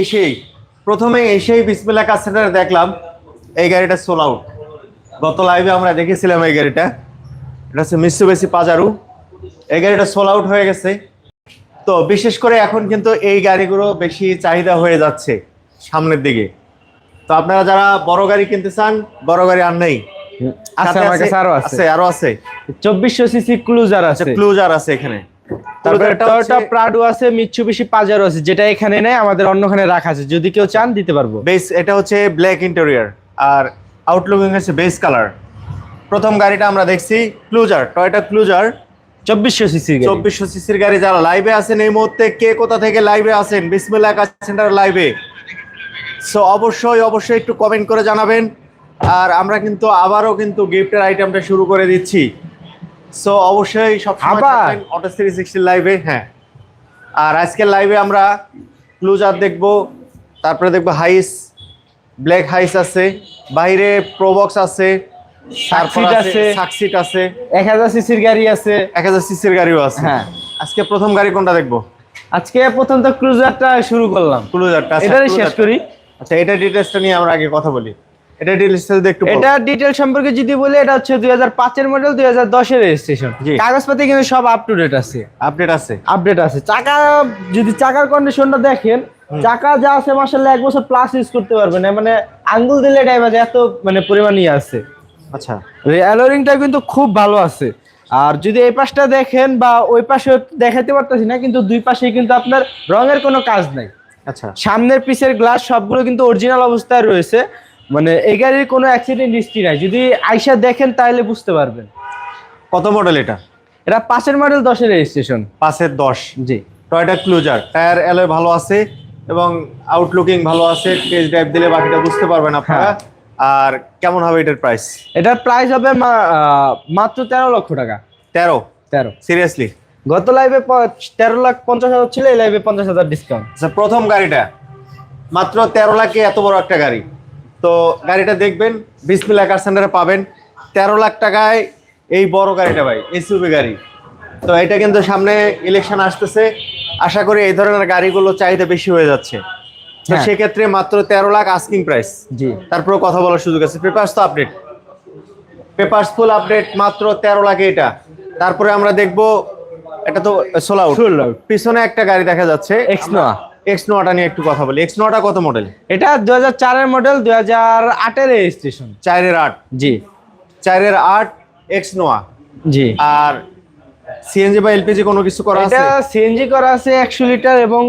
এসেই প্রথমে এসেই বিসমিল্লা সেন্টারে দেখলাম এই গাড়িটা সোল আউট গত লাইভে আমরা দেখেছিলাম এই গাড়িটা। এটা হচ্ছে মিসুবেসি পাজারু এই গাড়িটা সোল আউট হয়ে গেছে। তো বিশেষ করে এখন কিন্তু এই গাড়িগুলো বেশি চাহিদা হয়ে যাচ্ছে সামনের দিকে। তো আপনারা যারা বড় গাড়ি কিনতে চান বড় গাড়ি আর নেই আছে আরও আছে। চব্বিশশো সিসি ক্লুজার আছে। ক্লুজার আছে এখানে। তারপরে টয়োটা প্রাডো আছে মিৎসুবিশি পাজারো আছে যেটা এখানে নেই আমাদের অন্যখানে রাখা আছে। যদি কেউ চান দিতে পারব। বেস এটা হচ্ছে ব্ল্যাক ইন্টেরিয়র আর আউটলুকিং হচ্ছে বেস কালার প্রথম গাড়িটা আমরা দেখছি ক্লুজার টয়টা ক্লুজার চব্বিশশো চব্বিশশো সিসির গাড়ি যারা লাইভে আছেন এই মুহূর্তে কে কোথা থেকে লাইভে আছেন? বিসমিল্লা কার সেন্টার লাইভে সো অবশ্যই অবশ্যই একটু কমেন্ট করে জানাবেন। আর আমরা কিন্তু আবারও কিন্তু গিফটের আইটেমটা শুরু করে দিচ্ছি। সো অবশ্যই সব আবার? অটো থ্রি সিক্সটি লাইভে হ্যাঁ। আর আজকের লাইভে আমরা ক্লুজার দেখব তারপরে দেখব হাইস ব্ল্যাক হাইস আছে বাইরে প্রবক্স আছে আছে আছে। সাকসিট আছে। এক হাজার সিসির গাড়ি আছে। এক হাজার সিসির গাড়িও আছে। হ্যাঁ। আজকে প্রথম গাড়ি কোনটা দেখব? আজকে প্রথম তো ক্রুজারটা শুরু করলাম। ক্লুজারটা আচ্ছা, শেষ করি। আচ্ছা এটা ডিটেলসটা নিয়ে আমরা আগে কথা বলি। এটা একটু এটা ডিটেল সম্পর্কে যদি বলি এটা হচ্ছে দুই হাজার পাঁচের মডেল দুই হাজার দশের রেজিস্ট্রেশন। কাগজপাতি কিন্তু সব আপ টু ডেট আছে। আপডেট আছে। আপডেট আছে। চাকা যদি চাকার কন্ডিশনটা দেখেন চাকা যা আছে মাসাল্লাহ এক বছর প্লাস ইউজ করতে পারবেন মানে আঙ্গুল দিলে ড্রাইভার এত মানে পরিমাণ ইয়ে আছে। আচ্ছা। কিন্তু খুব ভালো আছে। আর যদি এই পাশটা দেখেন বা ওই পাশে দেখাতে পারতেছি না কিন্তু দুই পাশে কিন্তু আপনার রঙের কোনো কাজ নাই। আচ্ছা। সামনের পিসের গ্লাস সবগুলো কিন্তু অরিজিনাল অবস্থায় রয়েছে। মানে এই গাড়ির কোনো অ্যাক্সিডেন্ট হিস্ট্রি নাই। যদি আইসা দেখেন তাহলে বুঝতে পারবেন। কত মডেল এটা? এটা পাঁচের মডেল দশের রেজিস্ট্রেশন পাঁচের দশ। জি। টয়টা ক্লোজার টায়ার অ্যালয় ভালো আছে এবং আউটলুকিং ভালো আছে টেস্ট ড্রাইভ দিলে বাকিটা বুঝতে পারবেন আপনারা। হ্যাঁ। আর কেমন হবে এটার প্রাইস এটার প্রাইস হবে মাত্র তেরো লক্ষ টাকা। তেরো? তেরো। সিরিয়াসলি গত লাইভে তেরো লাখ পঞ্চাশ হাজার ছিল এই লাইভে পঞ্চাশ হাজার ডিসকাউন্ট আচ্ছা প্রথম গাড়িটা। মাত্র তেরো লাখে এত বড় একটা গাড়ি। তো গাড়িটা দেখবেন বিসমিল্লা কার সেন্টারে পাবেন। তেরো লাখ টাকায় এই বড় গাড়িটা ভাই এসইউভি গাড়ি। তো এটা কিন্তু সামনে ইলেকশন আসতেছে। আশা করি এই ধরনের গাড়িগুলো চাহিদা বেশি হয়ে যাচ্ছে। তো হ্যাঁ। সেক্ষেত্রে মাত্র তেরো লাখ আস্কিং প্রাইস জি। তারপরে কথা বলার সুযোগ আছে। পেপার্স তো আপডেট পেপার্স ফুল আপডেট মাত্র তেরো লাখে এটা। তারপরে আমরা দেখব এটা তো সোল আউট পিছনে একটা গাড়ি দেখা যাচ্ছে। এক্স নোয়া এক্স নোয়াটা নিয়ে একটু কথা বলি। এক্স নোয়াটা কত মডেল এটা দু হাজার চারের মডেল দু হাজার আটের রেজিস্ট্রেশন চারের আট? জি। চারের আট এক্স নোয়া। জি। আর সিএনজি বা এলপিজি কোনো কিছু করা আছে? এটা সিএনজি করা আছে একশো লিটার এবং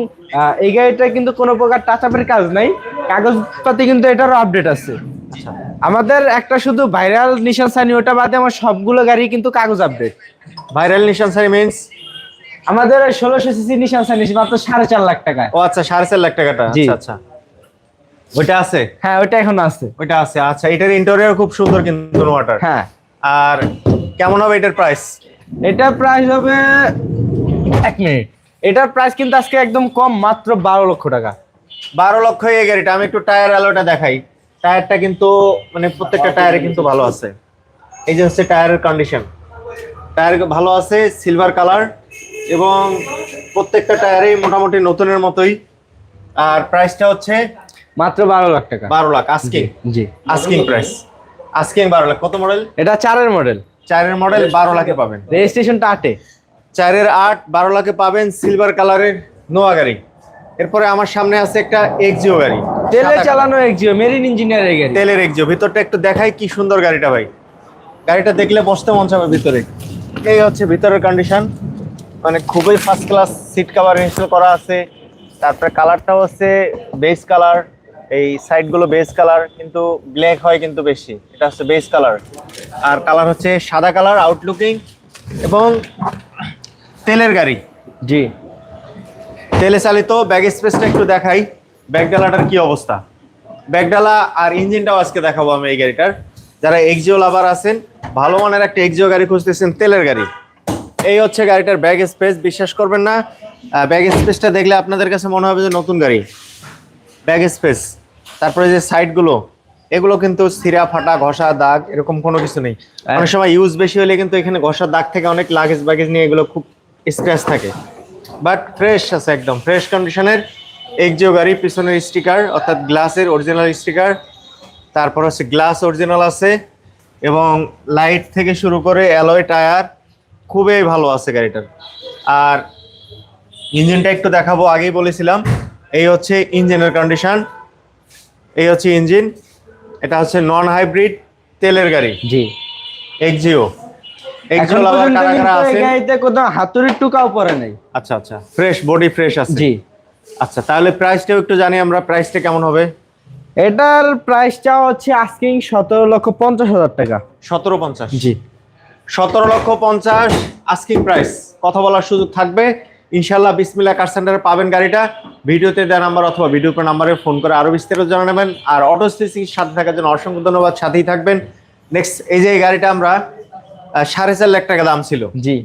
এই গাড়িটা কিন্তু কোনো প্রকার টাচ আপের কাজ নাই। কাগজপাতি কিন্তু এটারও আপডেট আছে। আচ্ছা। আমাদের একটা শুধু ভাইরাল নিশান সানি ওটা বাদে আমার সবগুলো গাড়ি কিন্তু কাগজ আপডেট ভাইরাল নিশান সারি মিন্স আমাদের ষোলোশো সিসি নিশান সানি মাত্র সাড়ে চার লাখ টাকা ও আচ্ছা সাড়ে চার লাখ টাকাটা। আচ্ছা আচ্ছা। ওইটা আছে? হ্যাঁ ওটা এখন আছে। ওইটা আছে আচ্ছা। এটার ইন্টেরিয়র খুব সুন্দর কিন্তু নোয়াটার হ্যাঁ। আর কেমন হবে এটার প্রাইস এটার প্রাইস হবে এক মিনিট। এটার প্রাইস কিন্তু আজকে একদম কম মাত্র বারো লক্ষ টাকা। বারো লক্ষ এই গাড়িটা আমি একটু টায়ার আলোটা দেখাই। টায়ারটা কিন্তু মানে প্রত্যেকটা টায়ারে কিন্তু ভালো আছে। এই যে হচ্ছে টায়ারের কন্ডিশন টায়ার ভালো আছে সিলভার কালার এবং প্রত্যেকটা টায়ারেই মোটামুটি নতুনের মতোই। আর প্রাইসটা হচ্ছে মাত্র বারো লাখ টাকা। বারো লাখ আস্কিং জি আস্কিং প্রাইস আস্কিং বারো লাখ। কত মডেল এটা চারের মডেল চারের মডেল বারো লাখে পাবেন। রেজিস্ট্রেশনটা আটে। চারের আট বারো লাখে পাবেন সিলভার কালারের নোয়া গাড়ি। এরপরে আমার সামনে আছে একটা এক্সিও গাড়ি। তেলে চালানো এক্সিও মেরিন ইঞ্জিনিয়ারের গাড়ি। তেলের এক্সিও ভিতরটা একটু দেখাই কি সুন্দর গাড়িটা ভাই। গাড়িটা দেখলে বসতে মন চাবে ভিতরে। এই হচ্ছে ভিতরের কন্ডিশন মানে খুবই first class seat cover install করা আছে। তারপরে কালারটাও হচ্ছে বেস কালার এই সাইডগুলো বেস কালার কিন্তু ব্ল্যাক হয় কিন্তু বেশি। এটা হচ্ছে বেস কালার আর কালার হচ্ছে সাদা কালার আউটলুকিং এবং তেলের গাড়ি। জি। তেলে চালিত ব্যাগ স্পেসটা একটু দেখাই। ব্যাগডালাটার কি অবস্থা? ব্যাগডালা আর ইঞ্জিনটাও আজকে দেখাবো আমি এই গাড়িটার। যারা এক্সিও লাভার আছেন ভালো মানের একটা এক্সিও গাড়ি খুঁজতেছেন তেলের গাড়ি। এই হচ্ছে গাড়িটার ব্যাগ স্পেস বিশ্বাস করবেন না। ব্যাগ স্পেসটা দেখলে আপনাদের কাছে মনে হবে যে নতুন গাড়ি। Bag space. তারপরে যে সাইডগুলো এগুলো কিন্তু সিরা ফাটা ঘষা দাগ এরকম কোনো কিছু নেই। অনেক সময় ইউজ বেশি হলে কিন্তু এখানে ঘষা দাগ থেকে অনেক লাগেজ ব্যাগেজ নিয়ে এগুলো খুব স্ক্র্যাচ থাকে। বাট ফ্রেশ আছে একদম ফ্রেশ কন্ডিশনের এক্সিও গাড়ি পিছনের স্টিকার অর্থাৎ গ্লাসের অরিজিনাল স্টিকার তারপর হচ্ছে গ্লাস অরিজিনাল আছে এবং লাইট থেকে শুরু করে অ্যালয় টায়ার খুবই ভালো আছে গাড়িটার। আর ইঞ্জিনটা একটু দেখাবো আগেই বলেছিলাম এই হচ্ছে ইঞ্জিনের কন্ডিশন এই হচ্ছে ইঞ্জিন এটা হচ্ছে নন হাইব্রিড তেলের গাড়ি। জি। এক্সিও এখন এক্সিও আবার কারা কারা আছে গাড়িতে কোথাও হাতুড়ির টুকাও পরে নাই। আচ্ছা আচ্ছা ফ্রেশ বডি ফ্রেশ আছে। জি। আচ্ছা তাহলে প্রাইসটাও একটু জানি আমরা প্রাইসটা কেমন হবে? এটার প্রাইসটা হচ্ছে সতেরো লক্ষ পঞ্চাশ হাজার টাকা। সতেরো পঞ্চাশ। জি। সতেরো লক্ষ পঞ্চাশ আস্কিং প্রাইস কথা বলার সুযোগ থাকবে। ইনশাল্লাহ বিসমিল্লা কার সেন্টারে পাবেন গাড়িটা। ভিডিওতে দেওয়া নাম্বার অথবা ভিডিও কল নাম্বারে ফোন করে আরও বিস্তারিত জানা নেবেন। আর অটো সিসির সাথে থাকার জন্য অসংখ্য ধন্যবাদ। সাথেই থাকবেন। নেক্সট এই যে গাড়িটা আমরা সাড়ে চার লাখ টাকা দাম ছিল। জি।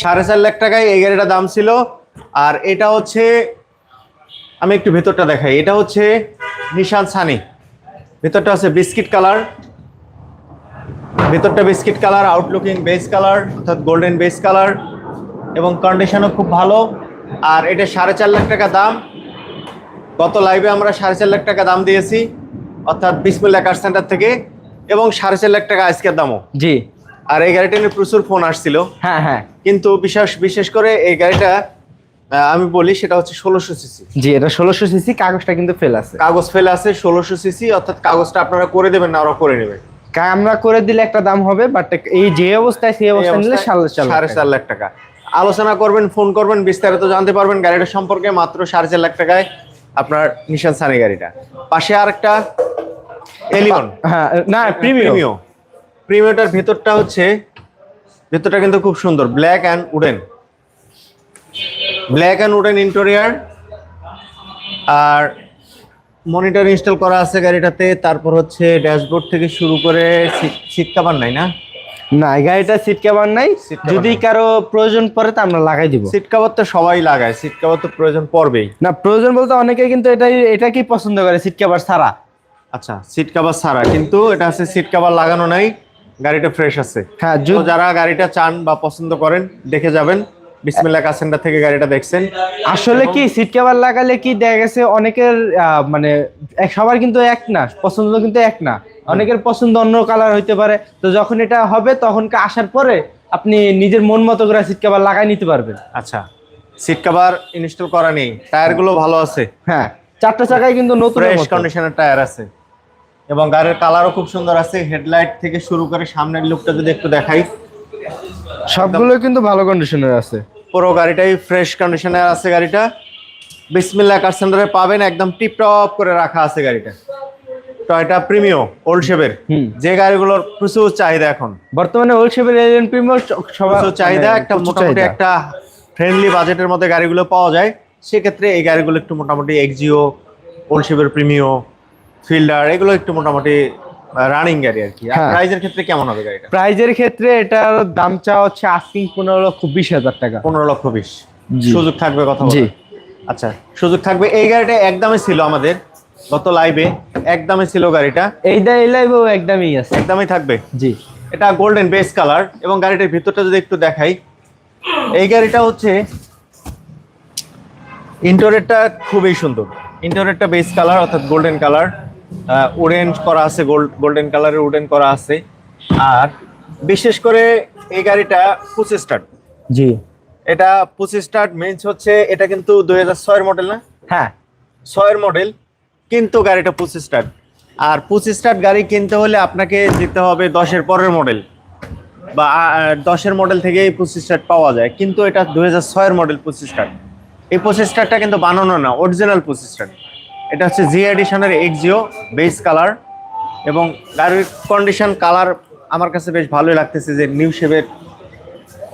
সাড়ে চার লাখ টাকায় এই গাড়িটা দাম ছিল। আর এটা হচ্ছে আমি একটু ভেতরটা দেখাই। এটা হচ্ছে নিশান সানি ভেতরটা হচ্ছে বিস্কিট কালার। ভেতরটা biscuit colour outlooking base colour অর্থাৎ গোল্ডেন বেস কালার এবং কন্ডিশনও খুব ভালো। আর এটা সাড়ে চার লাখ টাকা দাম। গত লাইভে আমরা সাড়ে চার লাখ টাকা দাম দিয়েছি অর্থাৎ বিসমিল্লা কার সেন্টার থেকে এবং সাড়ে চার লাখ টাকা আজকের দামও। জি। আর এই গাড়িটা নিয়ে প্রচুর ফোন আসছিল। হ্যাঁ হ্যাঁ। কিন্তু বিশেষ বিশেষ করে এই গাড়িটা আমি বলি সেটা হচ্ছে ষোলোশো সিসি জি এটা ষোলোশো সিসি কাগজটা কিন্তু ফেল আছে। কাগজ ফেলে আছে ষোলোশো সিসি অর্থাৎ কাগজটা আপনারা করে দেবেন না ওরা করে নেবে। কা- আমরা করে দিলে একটা দাম হবে বাট এই যে অবস্থায় সেই এই অবস্থায় নিলে সাড়ে চার লাখ টাকা। আলোচনা করবেন ফোন করবেন বিস্তারিত জানতে পারবেন গাড়িটা সম্পর্কে মাত্র সাড়ে চার লাখ টাকায় আপনার নিশান সানি গাড়িটা। পাশে আরেকটা এলিয়ন হ্যাঁ না প্রিমিয়াম প্রিমিও প্রিমিওটার ভেতরটা হচ্ছে ভেতরটা কিন্তু খুব সুন্দর black and wooden black and wooden interior R monitor install করা আছে গাড়িটাতে তারপর হচ্ছে ড্যাশবোর্ড থেকে শুরু করে সিট কাভার নাই না? না গাড়িটা সিট কভার নাই। যদি কারও প্রয়োজন পড়ে তো আমরা লাগাই দিব। সিট কাভার তো সবাই লাগায় সিট কাভার তো প্রয়োজন পড়বেই। না প্রয়োজন বলতে অনেকে কিন্তু এটাই এটা কি পছন্দ করে সিট কভার ছাড়া। আচ্ছা সিট কাভার ছাড়া কিন্তু এটা আছে সিট কাভার লাগানো নাই গাড়িটা ফ্রেশ আছে। হ্যাঁ যারা গাড়িটা চান বা পছন্দ করেন দেখে যাবেন। বিসমিল্লা কার সেন্টার থেকে গাড়িটা দেখছেন। আসলে কি সিট কভার লাগালে কি দেখা গেছে অনেকের মানে সবার কিন্তু এক না পছন্দ কিন্তু এক না। অনেকের পছন্দ অন্য কালার হইতে পারে। তো যখন এটা হবে তখন আসার পরে আপনি নিজের মন মতো করে সিট কভার লাগাই নিতে পারবেন। আচ্ছা সিট কভার ইনস্টল করা নেই টায়ারগুলো ভালো আছে। হ্যাঁ চারটা চাকায় কিন্তু নতুন ফ্রেশ কন্ডিশনের টায়ার আছে। এবং গাড়ির কালারও খুব সুন্দর আছে। হেডলাইট থেকে শুরু করে সামনের লুকটা যদি একটু দেখাই। সবগুলো কিন্তু ভালো কন্ডিশনের আছে। পুরো গাড়িটাই ফ্রেশ কন্ডিশনে আছে গাড়িটা। বিসমিল্লা কার সেন্টারে পাবেন একদম টিপ টপ করে রাখা আছে গাড়িটা। টয়টা প্রিমিও ওল্ড শেপের। যে গাড়িগুলোর প্রচুর চাহিদা এখন। বর্তমানে ওল্ড শেপের এলিয়ন সবার প্রচুর চাহিদা মানে একটা মোটামুটি একটা ফ্রেন্ডলি বাজেটের মধ্যে গাড়িগুলো পাওয়া যায়। সেক্ষেত্রে এই গাড়িগুলো একটু মোটামুটি এক্সিও ওল্ড শেপের প্রিমিও ফিল্ডার এগুলো একটু মোটামুটি রানিং গাড়ি আর কি। হ্যাঁ। প্রাইজের ক্ষেত্রে কেমন হবে গাড়িটা? প্রাইজের ক্ষেত্রে এটার দাম চা হচ্ছে আস্কিং পনেরো লক্ষ বিশ হাজার টাকা। পনেরো লক্ষ বিশ। সুযোগ থাকবে কথা জি। আচ্ছা সুযোগ থাকবে। এই গাড়িটা একদমই ছিল আমাদের গত লাইভে একদমই ছিল গাড়িটা। এই লাইভেও একদমই আছে। একদমই থাকবে। জি। এটা গোল্ডেন বেস কালার এবং গাড়িটার ভিতরটা যদি একটু দেখাই এই গাড়িটা হচ্ছে ইন্টোরেটটা খুবই সুন্দর। ইন্টোরেটটা বেস কালার অর্থাৎ গোল্ডেন কালার উডেন করা আছে গোল্ড গোল্ডেন কালারের উডেন করা আছে। আর বিশেষ করে এই গাড়িটা পুচি স্টার্ট জি। এটা পুচি স্টার্ট মেন্স হচ্ছে এটা কিন্তু দুই হাজার ছয়ের মডেল না? হ্যাঁ। ছয়ের মডেল কিন্তু গাড়িটা পুচি স্টার্ট আর পুচি স্টার্ট গাড়ি কিনতে হলে আপনাকে যেতে হবে দশের পরের মডেল বা দশের মডেল থেকেই পুচি স্টার্ট পাওয়া যায় কিন্তু এটা দুই হাজার ছয়ের মডেল পুচি স্টার্ট এই পুচি স্টার্টটা কিন্তু বানানো না অরিজিনাল পুচি স্টার্ট এটা হচ্ছে জি এডিশনের এক্সিও বেস কালার এবং গাড়ির কন্ডিশন কালার আমার কাছে বেশ ভালোই লাগতেছে যে নিউ শেপের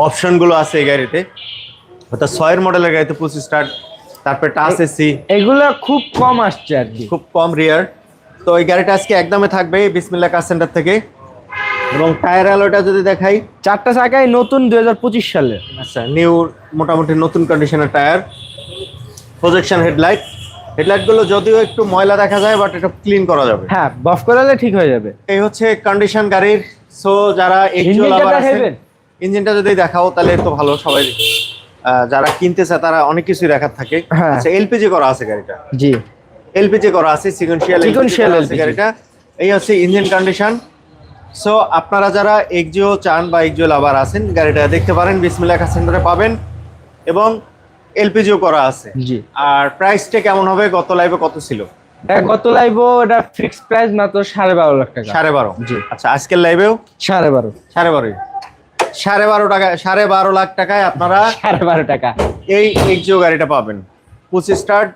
অপশনগুলো আছে এই গাড়িতে। অর্থাৎ ছয়ের মডেলের গাড়িতে পুচি স্টার্ট তারপরে টাচ এসি এগুলো খুব কম আসছে আর কি। খুব কম রিয়ার তো এই গাড়িটা আজকে একদমে থাকবে বিসমিল্লা কার সেন্টার থেকে। এবং টায়ার অ্যালোটা যদি দেখাই। চারটা চাকায় নতুন দুই হাজার পঁচিশ সালে। আচ্ছা নিউ মোটামুটি নতুন কন্ডিশনের টায়ার প্রজেকশন হেডলাইট হেডলাইটগুলো যদিও একটু ময়লা দেখা যায় বাট এটা ক্লিন করা যাবে। হ্যাঁ বফ করালে ঠিক হয়ে যাবে। এই হচ্ছে কন্ডিশন গাড়ির। সো যারা ইঞ্জিনটা দেখাইবেন? ইঞ্জিনটা যদি দেখাও তাহলে তো ভালো সবাই যারা কিনতেছে তারা অনেক কিছুই দেখার থাকে। হ্যাঁ। আচ্ছা এলপিজি করা আছে গাড়িটা? জি। এলপিজি করা আছে সিকোয়েন্সিয়াল আছে গাড়িটা। এই হচ্ছে ইঞ্জিন কন্ডিশন সো আপনারা যারা এক্সিও চান বা এক্সিও লাভার আছেন গাড়িটা দেখতে পারেন বিসমিল্লাহ সেন্টারে পাবেন। এবং এলপিজিও করা আছে। জি। আর প্রাইসটা কেমন হবে? গত লাইভে কত ছিল? গত লাইভও এটা ফিক্সড প্রাইস মাত্র সাড়ে বারো লাখ টাকা। সাড়ে বারো? জি। আচ্ছা আজকের লাইভেও সাড়ে বারো। সাড়ে বারোই। সাড়ে বারো টাকা সাড়ে বারো লাখ টাকায় আপনারা সাড়ে বারো টাকা। এই এক্সিও গাড়িটা পাবেন। Push start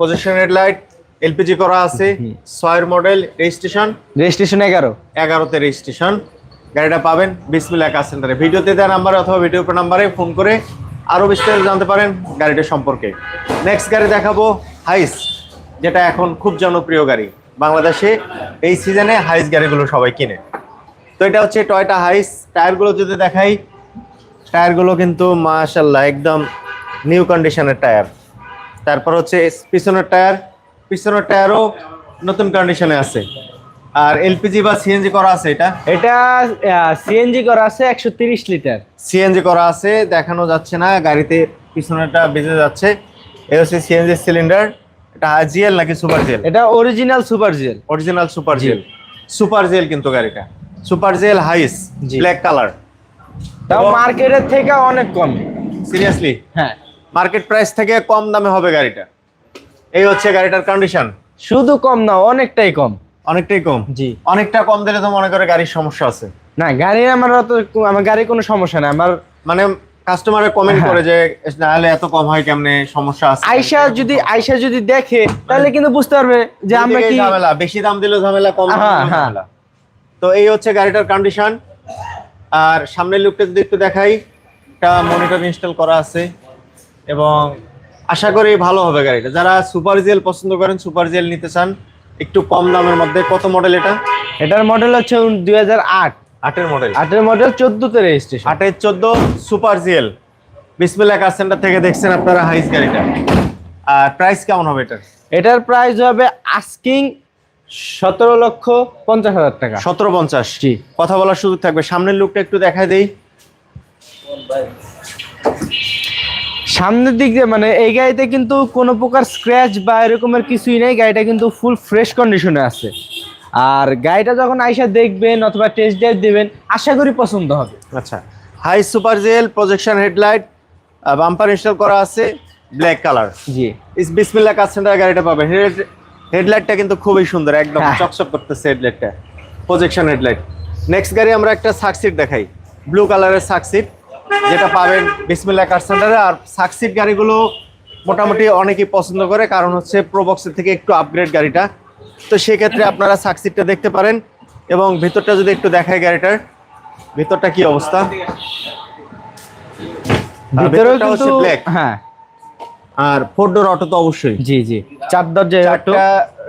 position headlight LPG করা আছে। ছয়ের মডেল রেজিস্ট্রেশন রেজিস্ট্রেশন এগারো। এগারোতে রেজিস্ট্রেশন গাড়িটা পাবেন বিসমিল্লা কার সেন্টারে। ভিডিওতে দেওয়া নাম্বারে অথবা ভিডিও নাম্বারে ফোন করে আরও বিস্তারিত জানতে পারেন গাড়িটা সম্পর্কে। নেক্সট গাড়ি দেখাবো হাইস যেটা এখন খুব জনপ্রিয় গাড়ি। বাংলাদেশে এই সিজনে হাইস গাড়িগুলো সবাই কিনে। তো এটা হচ্ছে টয়টা হাইস টায়ারগুলো যদি দেখাই টায়ারগুলো কিন্তু মাশাল্লাহ একদম নিউ কন্ডিশনের টায়ার তারপর হচ্ছে পিছনের টায়ার পিছনের টায়ারও নতুন কন্ডিশনে আছে। আর এলপিজি বা সিএনজি করা আছে এটা? এটা সিএনজি করা আছে একশো তিরিশ লিটার। সিএনজি করা আছে দেখানো যাচ্ছে না গাড়িতে পিছনেরটা বেজে যাচ্ছে। এই হচ্ছে সিএনজি সিলিন্ডার এটা জিএল নাকি সুপার জেল এটা original super GL original super GL super GL কিন্তু গাড়িটা। Super GL HiAce. Black colour তাও মার্কেটের থেকে অনেক কম। সিরিয়াসলি হ্যাঁ। মার্কেট প্রাইস থেকে কম দামে হবে গাড়িটা। এই হচ্ছে গাড়িটার কন্ডিশন শুধু কম না অনেকটাই কম। অনেকটাই কম। জি। অনেকটা কম দিলে তো মনে করে গাড়ির সমস্যা আছে। না গাড়ি আমার অত আমার গাড়ির কোনো সমস্যা নাই। আমার মানে কাস্টমারে কমেন্ট হ্যাঁ। করে যে নাহলে এত কম হয় কেমনে? সমস্যা আছে আয়সা যদি আয়সা যদি দেখে তাহলে কিন্তু বুঝতে পারবে যে আমরা কি ঝামেলা। বেশি দাম দিলেও ঝামেলা কম হ্যাঁ। ঝামেলা। তো এই হচ্ছে গাড়িটার কন্ডিশন আর সামনের লুকটা যদি একটু দেখাই একটা মনিটর ইনস্টল করা আছে। এবং আশা করি ভালো হবে গাড়িটা। যারা সুপার জেল পছন্দ করেন সুপার জেল নিতে চান একটু কম দামের মধ্যে। কত মডেল এটা? এটার মডেল হচ্ছে দুই হাজার আট। আটের মডেল আটের মডেল চোদ্দতে রেজিস্ট্রেশন আটের চোদ্দ সুপার জেল বিসমিল্লা কার সেন্টার থেকে দেখছেন আপনারা হাইস গাড়িটা। আর প্রাইস কেমন হবে এটার? এটার প্রাইস হবে আস্কিং সতেরো লক্ষ পঞ্চাশ হাজার টাকা। সতেরো পঞ্চাশ। জি। কথা বলার সুযোগ থাকবে। সামনের লুকটা একটু দেখাই দেই। সামনের দিক দিয়ে মানে এই গাড়িতে কিন্তু কোনো প্রকার স্ক্র্যাচ বা এরকমের কিছুই নেই গাড়িটা কিন্তু ফুল ফ্রেশ কন্ডিশনে আছে। আর গাড়িটা যখন আইসা দেখবেন অথবা টেস্ট ড্রাইভ দেবেন আশা করি পছন্দ হবে। আচ্ছা high super GL projection headlight bumper install করা আছে ব্ল্যাক কালার জি। ইস বিসমিল্লা কার সেন্টার গাড়িটা পাবেন। হেডলাইটটা কিন্তু খুবই সুন্দর একদম হ্যাঁ। চকচক করতেছে হেডলাইটটা প্রজেকশন হেডলাইট নেক্সট গাড়ি আমরা একটা সাকসিট দেখাই ব্লু কালারের সাকসিট যেটা পাবেন বিসমিল্লা কার সেন্টারে আর সাকসিট গাড়িগুলো মোটামুটি অনেকেই পছন্দ করে কারণ হচ্ছে প্রোবক্সের থেকে একটু আপগ্রেড গাড়িটা। তো সেক্ষেত্রে আপনারা সাকসিটটা দেখতে পারেন এবং ভিতরটা যদি একটু দেখাই গাড়িটার ভিতরটা কি অবস্থা? আর ভিতরেও কিন্তু হ্যাঁ। আর ফোর ডোর অটো তো অবশ্যই। জি জি। চার দরজায় অটো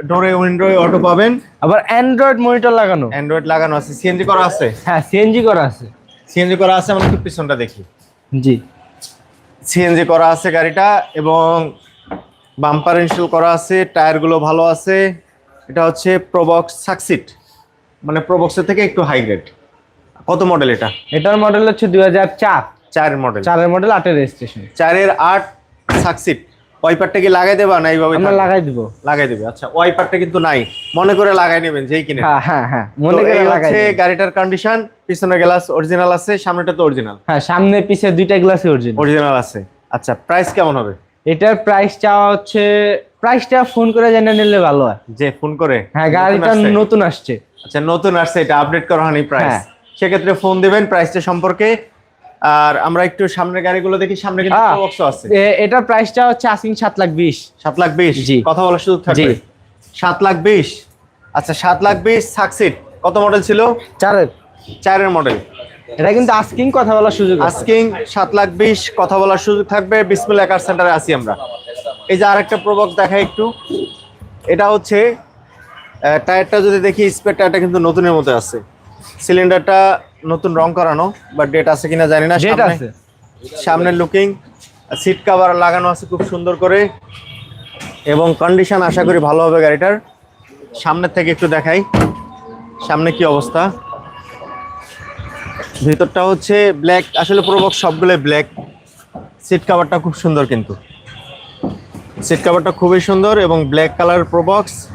ডোরে উইন্ডো অটো পাবেন। আবার অ্যান্ড্রয়েড মনিটর লাগানো। অ্যান্ড্রয়েড লাগানো আছে। সিএনজি করা আছে? হ্যাঁ সিএনজি করা আছে। সিএনজি করা আছে আমরা একটু পিছনটা দেখি। জি। সিএনজি করা আছে গাড়িটা এবং বাম্পার ইনস্টল করা আছে টায়ারগুলো ভালো আছে। এটা হচ্ছে প্রবক্স সাকসিট মানে প্রবক্সের থেকে একটু হাই গ্রেড কত মডেল এটা? এটার মডেল হচ্ছে দুই হাজার চার। চারের মডেল চারের মডেল আটের রেজিস্ট্রেশন চারের আট সাকসিট। ওয়াইপারটা কি লাগাই দেবা না এইভাবে আমরা লাগাই দিব। লাগাই দেবে আচ্ছা। ওয়াইপারটা কিন্তু নাই। মনে করে লাগাই নেবেন যেই কিনে হ্যাঁ হ্যাঁ হ্যাঁ। মনে করে লাগাই। গাড়িটার কন্ডিশন পিছনের গ্লাস অরিজিনাল আছে সামনেটা তো অরিজিনাল হ্যাঁ সামনে পিছে দুইটা গ্লাসই অরিজিনাল অরিজিনাল আছে। আচ্ছা প্রাইস কেমন হবে? এটার প্রাইস চাওয়া হচ্ছে প্রাইসটা ফোন করে জেনে নিলে ভালো হয়। যে ফোন করে? হ্যাঁ গাড়িটা নতুন আসছে। আচ্ছা নতুন আসছে এটা আপডেট করা হয়নি প্রাইস হ্যাঁ। সেক্ষেত্রে ফোন দিবেন প্রাইসটা সম্পর্কে। আর আমরা একটু সামনের গাড়িগুলো দেখি সামনে কিন্তু। বক্সও আছে। এ- এটার প্রাইসটা হচ্ছে আসিং সাত লাখ বিশ। সাত লাখ বিশ? জি। কথা বলার সুযোগ থাকবে। জি। সাত লাখ বিশ? আচ্ছা সাত লাখ বিশ সাকসিট কত মডেল ছিল? চারের। চারের মডেল এটা কিন্তু আস্কিং কথা বলার সুযোগ আস্কিং সাত লাখ বিশ কথা বলার সুযোগ থাকবে। বিসমিল্লা কার সেন্টারে আছি আমরা। এই যে আরেকটা প্রবক্স দেখাই একটু। এটা হচ্ছে টায়ারটা যদি দেখি স্পেয়ার টায়ারটা কিন্তু নতুনের মতো আছে। সিলিন্ডারটা নতুন রং করানো বাট ডেট আছে কিনা জানি না। সামনে- আছে। সামনের লুকিং সিট কভার লাগানো আছে খুব সুন্দর করে। এবং কন্ডিশন আশা করি ভালো হবে গাড়িটার। সামনের থেকে একটু দেখাই সামনে কি অবস্থা। ভিতরটা হচ্ছে ব্ল্যাক আসলে প্রবক্স সবগুলো ব্ল্যাক সিট কাভারটা খুব সুন্দর কিন্তু। সিট কাভারটা খুবই সুন্দর এবং ব্ল্যাক কালার প্রোবক্স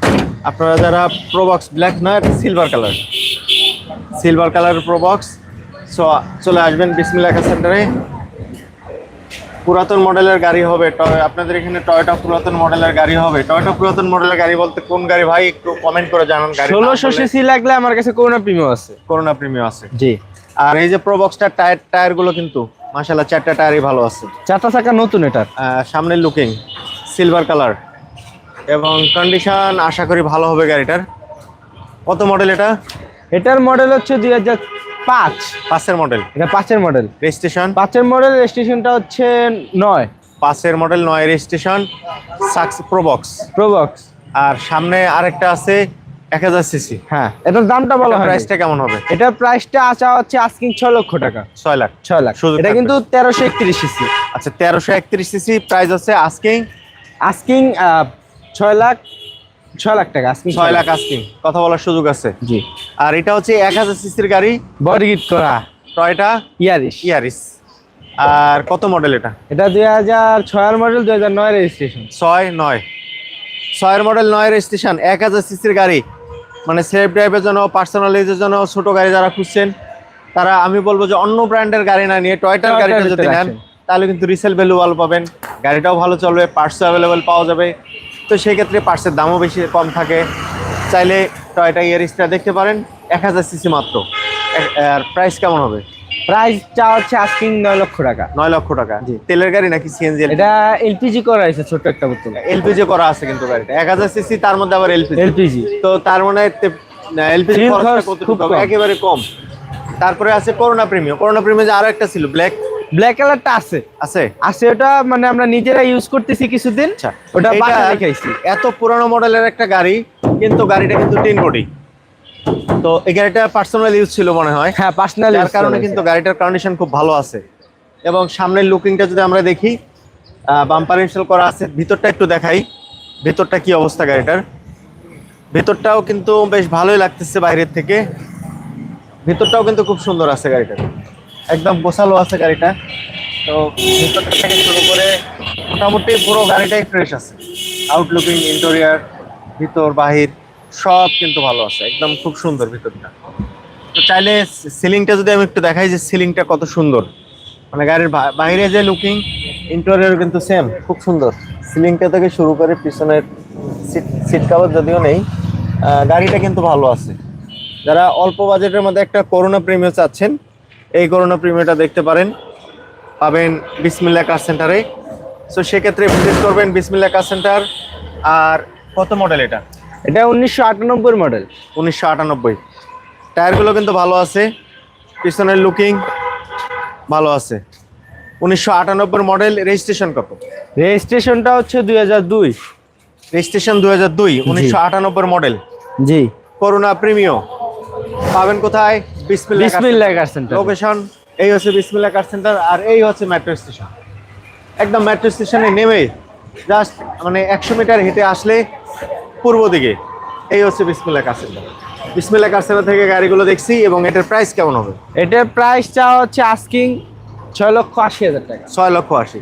আপনারা যারা প্রোবক্স ব্ল্যাক না silver colour silver colour Probox so চলে আসবেন বিসমিল্লা সেন্টারে। পুরাতন মডেলের গাড়ি হবে টয়- আপনাদের এখানে টয়টা পুরাতন মডেলের গাড়ি হবে। টয়টা পুরাতন মডেলের গাড়ি বলতে কোন গাড়ি? ভাই একটু কমেন্ট করে জানান গাড়ি ষোলোশো সিসি লাগলে আমার কাছে করোনা প্রিমিয়াম আছে। করোনা প্রিমিয়াম আছে। জি। আর এই যে প্রোবক্সটার টায়ার টায়ারগুলো কিন্তু মাশাআল্লাহ চারটা টায়ারই ভালো আছে। চারটা চাকা নতুন এটার। সামনের লুকিং সিলভার কালার এবং কন্ডিশন আশা করি ভালো হবে গাড়িটার। কত মডেল এটা? এটার মডেল হচ্ছে দুই হাজার পাঁচ। পাঁচের মডেল এটা পাঁচের মডেল রেজিস্ট্রেশন? পাঁচের মডেল রেজিস্ট্রেশনটা হচ্ছে নয়। পাঁচের মডেল নয় রেজিস্ট্রেশন সাকস প্রোবক্স প্রোবক্স আর সামনে আরেকটা আছে এক হাজার সিসি। হ্যাঁ এটার দামটা বলা প্রাইসটা কেমন হবে? এটার প্রাইসটা আচা হচ্ছে আস্কিং ছয় লক্ষ টাকা। ছয় লাখ। ছয় লাখ। সুযোগ এটা কিন্তু তেরোশো একত্রিশ সিসি। আচ্ছা তেরোশো একত্রিশ সিসি প্রাইস হচ্ছে আস্কিং আস্কিং ছয় লাখ ছয় লাখ টাকা আস্কিং ছয় লাখ আস্কিং কথা বলার সুযোগ আছে। জি। আর এটা হচ্ছে এক হাজার সিসির গাড়ি বডি গিট করা। টয়টা ইয়ারিশ। ইয়ারিস আর কত মডেল এটা? এটা দুই হাজার ছয়ের মডেল দুই হাজার নয় রেজিস্ট্রেশন ছয় নয়। ছয়ের মডেল নয় রেজিস্ট্রেশন এক হাজার সিসির গাড়ি। মানে সেলফ ড্রাইভের জন্য পার্সোনাল ইউজের জন্য ছোট গাড়ি যারা খুঁজছেন তারা আমি বলব যে অন্য ব্র্যান্ডের গাড়ি না নিয়ে টয়টার গাড়িটা যদি নেন তাহলে কিন্তু রিসেল ভ্যালু ভালো পাবেন। গাড়িটাও ভালো চলবে পার্টসও অ্যাভেলেবেল পাওয়া যাবে। তো সেই ক্ষেত্রে পার্টসের দামও বেশি কম থাকে। চাইলে টয়টা ইয়ারিসটা দেখতে পারেন এক হাজার সিসি মাত্র। আর প্রাইস কেমন হবে? প্রাইসটা হচ্ছে আস্কিং নয় লক্ষ টাকা। নয় লক্ষ টাকা। জি। তেলের গাড়ি নাকি সিএনজি এটা এলপিজি করা আছে ছোট্ট একটা বোতল। এলপিজি করা আছে কিন্তু গাড়িটা। এক হাজার সিসি তার মধ্যে আবার এলপিজি এলপিজি তো তার মানে এলপিজি খরচটা হবে? একেবারে কম। তারপরে আছে করোনা প্রিমিয়াম করোনা প্রিমিয়াম আরও একটা ছিল ব্ল্যাক ব্ল্যাক কালারটা আছে। আছে? আছে ওটা মানে আমরা নিজেরা ইউজ করতেছি কিছুদিন। আচ্ছা ওটা বাসা দেখাইছি। এত পুরানো মডেলের একটা গাড়ি কিন্তু গাড়িটা কিন্তু তিন কোটি। তো এই গাড়িটা পার্সোনাল ইউজ ছিল মনে হয়। হ্যাঁ পার্সোনাল যার কারণে কিন্তু গাড়িটার কন্ডিশন খুব ভালো আছে। এবং সামনের লুকিংটা যদি আমরা দেখি বাম্পার ইনস্টল করা আছে। ভিতরটা একটু দেখাই। ভিতরটা কি অবস্থা গাড়িটার? ভিতরটাও কিন্তু বেশ ভালোই লাগতেছে বাইরের থেকে। ভিতরটাও কিন্তু খুব সুন্দর আছে গাড়িটার। একদম গোছালো আছে গাড়িটা। তো ভিতরটা থেকে শুরু করে মোটামুটি পুরো গাড়িটাই ফ্রেশ আছে। আউটলুকিং ইন্টেরিয়ার ভিতর, বাহির, সব কিন্তু ভালো আছে। একদম খুব সুন্দর ভিতরটা। তো চাইলে সিলিংটা যদি আমি একটু দেখাই যে সিলিংটা কত সুন্দর। মানে গাড়ির বাইরে যে লুকিং ইন্টেরিয়র কিন্তু সেম খুব সুন্দর। সিলিংটা থেকে শুরু করে পিছনের সিট সিট কাভার যদিও নেই গাড়িটা কিন্তু ভালো আছে। যারা অল্প বাজেটের মধ্যে একটা করোনা প্রিমিয়াম চাচ্ছেন এই করোনা প্রিমিয়ামটা দেখতে পারেন পাবেন বিসমিল্লা কার সেন্টারে। সো সেক্ষেত্রে ভিজিট করবেন বিসমিল্লা কার সেন্টার। আর কত মডেল এটা? এটা উনিশশো আটানব্বই মডেল উনিশশো আটানব্বই। টায়ারগুলো কিন্তু ভালো আছে। পিছনের লুকিং ভালো আছে। উনিশশো আটানব্বই মডেল রেজিস্ট্রেশন কত? রেজিস্ট্রেশনটা হচ্ছে দুই হাজার দুই। রেজিস্ট্রেশন দু হাজার দুই উনিশশো আটানব্বই মডেল জি। করোনা প্রিমিও পাবেন কোথায়? বিসমিল্লা বিসমিল্লাহ কার সেন্টার? লোকেশন এই হচ্ছে বিসমিল্লা কার সেন্টার আর এই হচ্ছে মেট্রো স্টেশন একদম মেট্রো স্টেশনে নেমে জাস্ট মানে একশো মিটার হেঁটে আসলে পূর্ব দিকে এই হচ্ছে বিসমিল্লা কার সেন্টার। বিসমিল্লা কার সেন্টার থেকে গাড়িগুলো দেখছি এবং এটার প্রাইস কেমন হবে? এটার প্রাইসটা হচ্ছে আস্কিং ছয় লক্ষ আশি হাজার টাকা। ছয় লক্ষ আশি।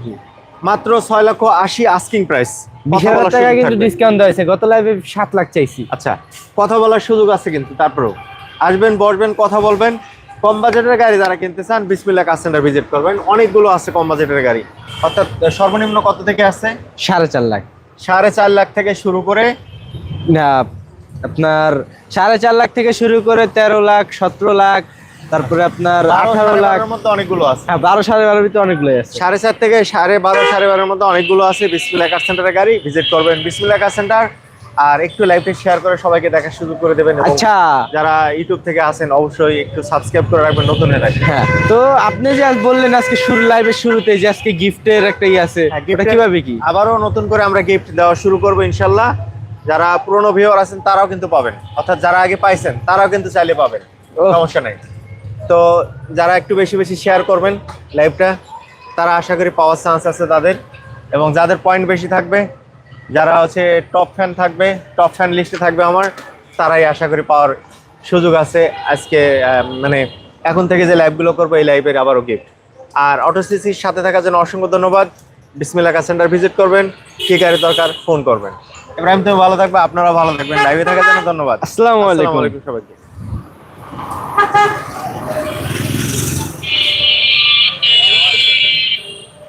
মাত্র ছয় লক্ষ আশি আস্কিং প্রাইস বিশ হাজার টাকা কিন্তু ডিসকাউন্ট দেওয়া হয়েছে। গত লাইভে সাত লাখ চাইছি। আচ্ছা কথা বলার সুযোগ আছে কিন্তু তারপরেও। আসবেন বসবেন কথা বলবেন। কম বাজেটের গাড়ি যারা কিনতে চান বিসমিল্লা কার সেন্টার ভিজিট করবেন। অনেকগুলো আছে কম বাজেটের গাড়ি। অর্থাৎ সর্বনিম্ন কত থেকে আছে সাড়ে চার লাখ। সাড়ে চার লাখ থেকে শুরু করে আপনার সাড়ে চার লাখ থেকে শুরু করে তেরো লাখ সতেরো লাখ তারপরে আপনার আঠারো সাড়ে লাখ। মধ্যে অনেকগুলো আছে। হ্যাঁ বারো সাড়ে বারোর ভিতরে অনেকগুলো আছে। সাড়ে চার থেকে সাড়ে বারো সাড়ে বারোর মধ্যে অনেকগুলো আছে। বিসমিল্লা কার সেন্টারের গাড়ি ভিজিট করবেন বিসমিল্লা কার সেন্টার। আর একটু লাইভটা শেয়ার করে সবাইকে দেখার সুযোগ করে দেবেন আচ্ছা। যারা ইউটিউব থেকে আসেন অবশ্যই একটু সাবস্ক্রাইব করে রাখবেন নতুন। হ্যাঁ তো আপনি যে আজ বললেন আজকে শুরু লাইভের শুরুতে যে আজকে গিফটের একটা ই আছে হ্যাঁ, ওটা কীভাবে কি? আবারও নতুন করে আমরা গিফট দেওয়া শুরু করব ইনশাল্লাহ। যারা পুরনো ভিউয়ার আছেন তারাও কিন্তু পাবেন। অর্থাৎ যারা আগে পাইছেন তারাও কিন্তু চাইলে পাবেন। সমস্যা নাই। তো যারা একটু বেশি বেশি শেয়ার করবেন লাইভটা তারা আশা করি পাওয়ার চান্স আছে তাদের। এবং যাদের পয়েন্ট বেশি থাকবে যারা হচ্ছে টপ ফ্যান থাকবে টপ ফ্যান লিস্টে থাকবে আমার তারাই আশা করি পাওয়ার সুযোগ আছে আজকে মানে এখন থেকে যে লাইভগুলো করব এই লাইভের আবারও গিফট আর অটো সিসির সাথে থাকার জন্য অসংখ্য ধন্যবাদ। বিসমিল্লা কার সেন্টার ভিজিট করবেন কি গাড়ি দরকার ফোন করবেন। ইব্রাহিম তুমি ভালো থাকবে আপনারা ভালো থাকবেন। লাইভে থাকার জন্য ধন্যবাদ। আসসালামু আলাইকুম সবাইকে।